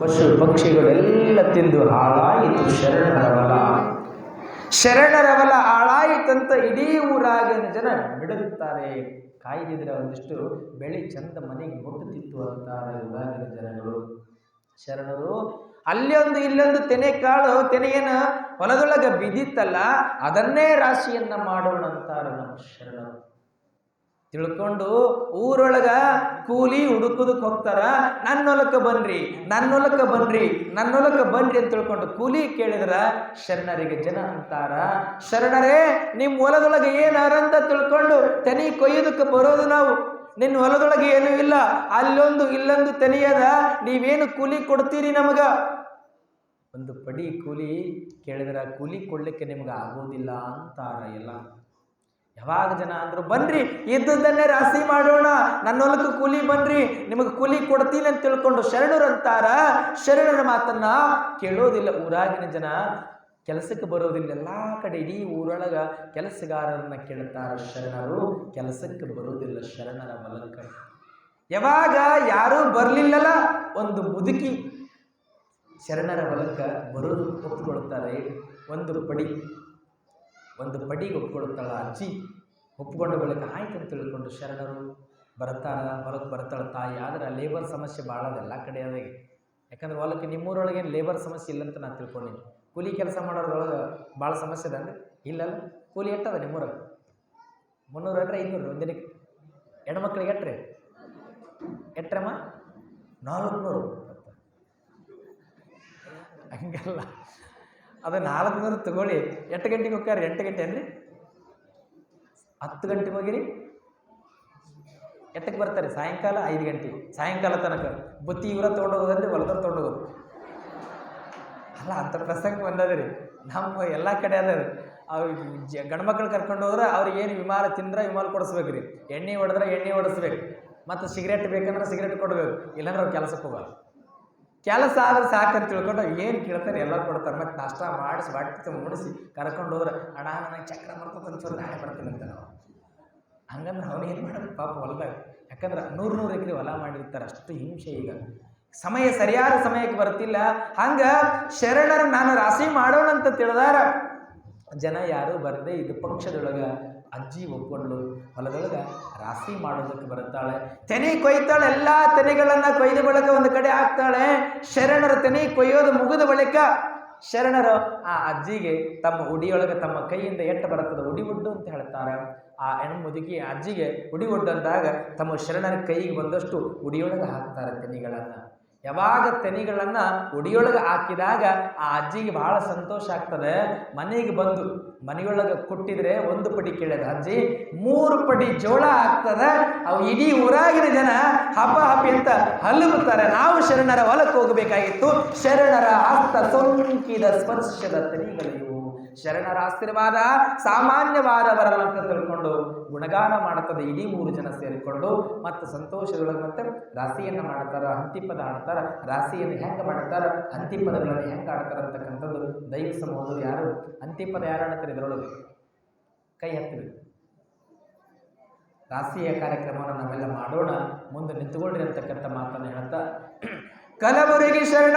ಪಶು ಪಕ್ಷಿಗಳೆಲ್ಲ ತಿಂದು ಹಾಳಾಯಿತು. ಶರಣರವಲ ಶರಣರವಲ ಹಾಳಾಯಿತಂತ ಇಡೀ ಊರಾಗಿನ ಜನ ಬಿಡುತ್ತಾರೆ. ಕಾಯ್ದಿದ್ರೆ ಒಂದಿಷ್ಟು ಬೆಳಿ ಚಂದ ಮನೆಗೆ ಮುಟ್ಟುತ್ತಿತ್ತು ಅಂತಾರೆ ಊರಾಗಿನ ಜನಗಳು. ಶರಣರು, ಅಲ್ಲೊಂದು ಇಲ್ಲೊಂದು ತೆನೆ ಕಾಳು ತೆನೆಯನ್ನ ಹೊಲದೊಳಗೆ ಬಿದ್ದಿತ್ತಲ್ಲ, ಅದನ್ನೇ ರಾಶಿಯನ್ನ ಮಾಡೋಣ ಅಂತಾರೆ ನಮ್ಮ ಶರಣರು. ತಿಳ್ಕೊಂಡು ಊರೊಳಗ ಕೂಲಿ ಹುಡುಕುದಕ್ಕೆ ಹೋಗ್ತಾರ ನನ್ನ ಹೊಲಕ್ಕೆ ಬನ್ರಿ ನನ್ನ ಹೊಲಕ್ಕೆ ಬನ್ರಿ ನನ್ನ ಹೊಲಕ್ಕೆ ಬನ್ರಿ ಅಂತ ತಿಳ್ಕೊಂಡು ಕೂಲಿ ಕೇಳಿದ್ರ ಶರಣರಿಗೆ ಜನ ಅಂತಾರ. ಶರಣರೇ ನಿಮ್ಮ ಹೊಲದೊಳಗೆ ಏನು ಅಂತ ತಿಳ್ಕೊಂಡು ತನಿ ಕೊಯ್ಯೋದಕ್ಕೆ ಬರೋದು ನಾವು. ನಿನ್ನ ಹೊಲದೊಳಗೆ ಏನೂ ಇಲ್ಲ, ಅಲ್ಲೊಂದು ಇಲ್ಲೊಂದು ತನಿಯದ ನೀವೇನು ಕೂಲಿ ಕೊಡ್ತೀರಿ ನಮಗ? ಒಂದು ಪಡಿ ಕೂಲಿ ಕೇಳಿದ್ರ, ಕೂಲಿ ಕೊಡ್ಲಿಕ್ಕೆ ನಿಮ್ಗೆ ಆಗೋದಿಲ್ಲ ಅಂತಾರ ಎಲ್ಲ. ಯಾವಾಗ ಜನ ಅಂದ್ರು, ಬನ್ರಿ ಇದ್ದದ್ದನ್ನೇ ರಾಸಿ ಮಾಡೋಣ, ನನ್ನ ಹೊಲಕ್ಕೆ ಕೂಲಿ ಬನ್ರಿ, ನಿಮಗೆ ಕೂಲಿ ಕೊಡ್ತೀನಿ ಅಂತ ತಿಳ್ಕೊಂಡು ಶರಣರು ಅಂತಾರ, ಶರಣರ ಮಾತನ್ನ ಕೇಳೋದಿಲ್ಲ ಊರಾಗಿನ ಜನ. ಕೆಲಸಕ್ಕೆ ಬರೋದಿಲ್ಲ, ಎಲ್ಲ ಕಡೆ ಇಡೀ ಊರೊಳಗ ಕೆಲಸಗಾರರನ್ನ ಕೇಳ್ತಾರ ಶರಣರು. ಕೆಲಸಕ್ಕೆ ಬರೋದಿಲ್ಲ ಶರಣರ ಬಲಕ ಯಾವಾಗ ಯಾರೂ ಬರಲಿಲ್ಲಲ್ಲ, ಒಂದು ಮುದುಕಿ ಶರಣರ ಬಲಕ ಬರೋದು ಒಪ್ಕೊಳ್ತಾರೆ ಒಂದು ಪಡಿ. ಒಂದು ಪಡಿಗೆ ಒಪ್ಕೊಳ್ಳುತ್ತಾಳ. ಅಜ್ಜಿ, ಒಪ್ಪಿಕೊಂಡ ಬಳಿಕ ಆಯ್ತು ಅಂತ ತಿಳ್ಕೊಂಡು ಶರಣರು ಬರ್ತಾರ ಹೊಲಕ್ಕೆ ಬರ್ತಾಳೆ ತಾಯಿ. ಆದ್ರೆ ಲೇಬರ್ ಸಮಸ್ಯೆ ಭಾಳ ಅದ ಎಲ್ಲ ಕಡೆ ಅದೇ. ಯಾಕಂದ್ರೆ ಹೊಲಕ್ಕೆ ನಿಮ್ಮೂರೊಳಗೆ ಲೇಬರ್ ಸಮಸ್ಯೆ ಇಲ್ಲ ಅಂತ ನಾನು ತಿಳ್ಕೊಂಡಿನಿ. ಕೂಲಿ ಕೆಲಸ ಮಾಡೋದ್ರೊಳಗೆ ಭಾಳ ಸಮಸ್ಯೆ ಅದ ಇಲ್ಲಲ್ಲ ಕೂಲಿ ಎಟ್ಟದ ನಿಮ್ಮೂರಾಗ? ಮುನ್ನೂರು ಅಟ್ರೆ ಐನೂರು ಒಂದಿನಕ್ಕೆ ಹೆಣ್ಮಕ್ಳಿಗೆ ಎಟ್ರೆ? ಎಟ್ರಮ್ಮ? ನಾಲ್ಕುನೂರು. ಹಂಗಲ್ಲ. ಅದು ನಾಲ್ಕುನೂರು ತಗೊಳ್ಳಿ. ಎಂಟು ಗಂಟೆಗೆ ಹೋಗ್ಯಾರ ಎಂಟು ಗಂಟೆ ಅನ್ರಿ ಹತ್ತು ಗಂಟೆಗೆ ಹೋಗಿರಿ. ಎಟ್ಟಕ್ಕೆ ಬರ್ತಾರೆ? ಸಾಯಂಕಾಲ ಐದು ಗಂಟೆ. ಸಾಯಂಕಾಲ ತನಕ. ಬುತ್ತಿ ಇವರ ತೊಗೊಂಡೋಗೋದಂದ್ರೆ ಹೊಲದವ್ರು ತೊಗೊಂಡೋಗೋದು. ಅಲ್ಲ, ಅಂಥ ಪ್ರಸಂಗ ಬಂದದ್ರಿ. ನಮ್ಮ ಎಲ್ಲ ಕಡೆ ಅದ ಅವ್ರು ಅವ್ ಜ ಗಂಡ್ಮಕ್ಳು ಕರ್ಕೊಂಡು ಹೋದ್ರೆ ಅವ್ರಿಗೆ ಏನು ವಿಮಾನ ತಿಂದ್ರೆ ವಿಮಾನ ಕೊಡಿಸ್ಬೇಕು ರೀ ಎಣ್ಣೆ ಹೊಡೆದ್ರೆ ಎಣ್ಣೆ ಹೊಡಿಸ್ಬೇಕು. ಮತ್ತು ಸಿಗರೇಟ್ ಬೇಕಂದ್ರೆ ಸಿಗರೇಟ್ ಕೊಡಬೇಕು. ಇಲ್ಲಾಂದ್ರೆ ಅವ್ರು ಕೆಲಸಕ್ಕೆ ಹೋಗಲ್ಲ. ಕೆಲಸ ಆದ್ರೆ ಸಾಕಂತ ತಿಳ್ಕೊಂಡು ಏನು ಕೇಳ್ತಾರೆ ಎಲ್ಲ ಕೊಡ್ತಾರೆ. ಮತ್ತು ನಾಷ್ಟ ಮಾಡಿಸಿ, ಬಟ್ಟೆ ಮುಡಿಸಿ ಕರ್ಕೊಂಡು ಹೋದ್ರೆ ಅಣ್ಣ ನನಗೆ ಚಕ್ರ ಬರ್ತದೆ ಒಂಚೂರು ನಾಳೆ ಬರ್ತೀನಿ ಅಂತ ನಾವು ಹಂಗಂದ್ರೆ ಅವ್ನು ಏನು ಮಾಡೋದು? ಪಾಪ ಹೊಲದಾಗ. ಯಾಕಂದ್ರೆ ನೂರು ನೂರು ಎಕರೆ ಹೊಲ ಮಾಡಿರ್ತಾರೆ ಅಷ್ಟು ಹಿಂಸೆ ಈಗ. ಸಮಯ ಸರಿಯಾದ ಸಮಯಕ್ಕೆ ಬರ್ತಿಲ್ಲ. ಹಂಗ ಶರಣರ ನಾನು ರಾಶಿ ಮಾಡೋಣ ಅಂತ ತಿಳಿದಾರ. ಜನ ಯಾರು ಬರದೆ ಇದು ಪಕ್ಷದೊಳಗೆ ಅಜ್ಜಿ ಒಪ್ಕೊಂಡು, ಹೊಲದೊಳಗೆ ರಾಶಿ ಮಾಡೋದಕ್ಕೆ ಬರುತ್ತಾಳೆ. ತೆನೆ ಕೊಯ್ತಾಳೆ, ಎಲ್ಲ ತೆನೆಗಳನ್ನು ಕೊಯ್ದ ಬಳಿಕ ಒಂದು ಕಡೆ ಹಾಕ್ತಾಳೆ. ಶರಣರ ತೆನೆ ಕೊಯ್ಯೋದು ಮುಗಿದ ಬಳಿಕ ಶರಣರು ಆ ಅಜ್ಜಿಗೆ ತಮ್ಮ ಉಡಿಯೊಳಗೆ ತಮ್ಮ ಕೈಯಿಂದ ಎಟ್ಟು ಬರುತ್ತದೆ ಉಡಿ ಉಡ್ಡು ಅಂತ ಹೇಳ್ತಾರೆ. ಆ ಹೆಣ್ಣು ಮುದುಕಿ ಅಜ್ಜಿಗೆ ಉಡಿ ಉಡ್ಡು ಅಂದಾಗ ತಮ್ಮ ಶರಣರ ಕೈಗೆ ಬಂದಷ್ಟು ಉಡಿಯೊಳಗೆ ಹಾಕ್ತಾರೆ ತೆನಿಗಳನ್ನು. ಯಾವಾಗ ತೆನಿಗಳನ್ನು ಉಡಿಯೊಳಗೆ ಹಾಕಿದಾಗ ಆ ಅಜ್ಜಿಗೆ ಬಹಳ ಸಂತೋಷ ಆಗ್ತದೆ. ಮನೆಗೆ ಬಂದು, ಮನೆಯೊಳಗೆ ಕೊಟ್ಟಿದ್ರೆ ಒಂದು ಪಡಿ ಕೇಳದ ಅಜ್ಜಿ, ಮೂರು ಪಡಿ ಜೋಳ ಆಗ್ತದೆ. ಅವು ಇಡೀ ಊರಾಗಿನ ಜನ ಹಬ್ಬ ಹಬ್ಬಿ ಅಂತ ಹಲ್ಲುತ್ತಾರೆ. ನಾವು ಶರಣರ ಹೊಲಕ್ಕೆ ಹೋಗಬೇಕಾಗಿತ್ತು. ಶರಣರ ಹಸ್ತ ಸೋಂಕಿದ ಸ್ಪರ್ಶದ ತೆನಿಗಳಿವು. ಶರಣರ ಆಶೀರ್ವಾದ ಸಾಮಾನ್ಯವಾದವರಲ್ಲ ಅಂತ ತಿಳ್ಕೊಂಡು ಗುಣಗಾನ ಮಾಡುತ್ತದೆ. ಇಡೀ ಮೂರು ಜನ ಸೇರಿಕೊಂಡು ಮತ್ತು ಸಂತೋಷದೊಳಗೆ ಮತ್ತೆ ರಾಶಿಯನ್ನು ಮಾಡ್ತಾರ, ಹಂತಿಪದ ಆಡ್ತಾರ. ರಾಶಿಯನ್ನು ಹೆಂಗೆ ಮಾಡ್ತಾರ, ಹಂತಿಪದಗಳನ್ನು ಹೆಂಗೆ ಆಡ್ತಾರ ಅಂತಕ್ಕಂಥದ್ದು ದೈವ ಸಮೂಹದವರು ಯಾರು? ಅಂತಿಪದ ಯಾರು ಆಡ್ತಾರೆ ಇದರೊಳಗೆ? ಕೈ ಹತ್ತಿರ ರಾಸಿಯ ಕಾರ್ಯಕ್ರಮವನ್ನು ನಾವೆಲ್ಲ ಮಾಡೋಣ. ಮುಂದೆ ನಿಂತುಕೊಂಡಿರತಕ್ಕಂಥ ಮಾತನ್ನು ಹೇಳ್ತಾ, ಕಲಬುರಗಿ ಶರಣ